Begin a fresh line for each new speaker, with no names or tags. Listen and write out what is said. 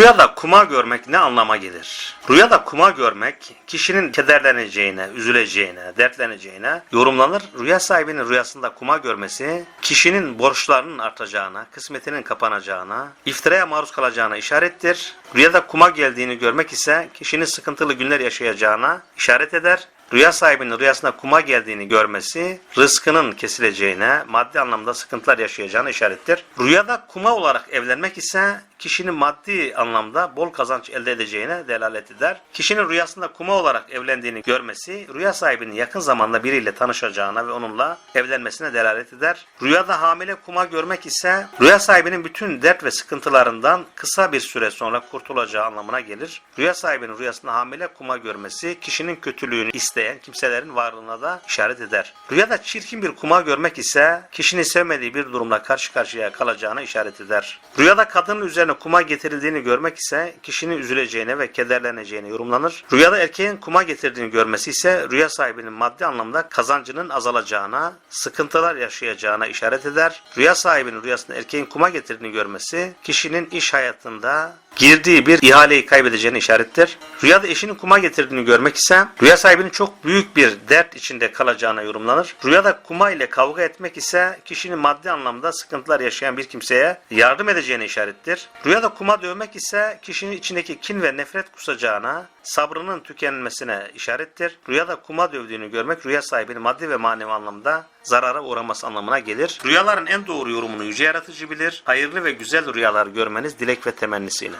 Rüyada kuma görmek ne anlama gelir? Rüyada kuma görmek kişinin kederleneceğine, üzüleceğine, dertleneceğine yorumlanır. Rüya sahibinin rüyasında kuma görmesi kişinin borçlarının artacağına, kısmetinin kapanacağına, iftiraya maruz kalacağına işarettir. Rüyada kuma geldiğini görmek ise kişinin sıkıntılı günler yaşayacağına işaret eder. Rüya sahibinin rüyasında kuma geldiğini görmesi rızkının kesileceğine, maddi anlamda sıkıntılar yaşayacağına işarettir. Rüyada kuma olarak evlenmek ise kişinin maddi anlamda bol kazanç elde edeceğine delalet eder. Kişinin rüyasında kuma olarak evlendiğini görmesi rüya sahibinin yakın zamanda biriyle tanışacağına ve onunla evlenmesine delalet eder. Rüyada hamile kuma görmek ise rüya sahibinin bütün dert ve sıkıntılarından kısa bir süre sonra kurtulacağı anlamına gelir. Rüya sahibinin rüyasında hamile kuma görmesi kişinin kötülüğünü isteyen kimselerin varlığına da işaret eder. Rüyada çirkin bir kuma görmek ise kişinin sevmediği bir durumla karşı karşıya kalacağına işaret eder. Rüyada kadının üzerine kuma getirildiğini görmek ise kişinin üzüleceğine ve kederleneceğine yorumlanır. Rüyada erkeğin kuma getirdiğini görmesi ise rüya sahibinin maddi anlamda kazancının azalacağına, sıkıntılar yaşayacağına işaret eder. Rüya sahibinin rüyasında erkeğin kuma getirdiğini görmesi kişinin iş hayatında girdiği bir ihaleyi kaybedeceğine işarettir. Rüyada eşinin kuma getirdiğini görmek ise rüya sahibinin çok büyük bir dert içinde kalacağına yorumlanır. Rüyada kuma ile kavga etmek ise kişinin maddi anlamda sıkıntılar yaşayan bir kimseye yardım edeceğine işarettir. Rüyada kuma dövmek ise kişinin içindeki kin ve nefret kusacağına, sabrının tükenmesine işarettir. Rüyada kuma dövdüğünü görmek rüya sahibinin maddi ve manevi anlamda zarara uğraması anlamına gelir. Rüyaların en doğru yorumunu yüce yaratıcı bilir. Hayırlı ve güzel rüyalar görmeniz dilek ve temennisiyle.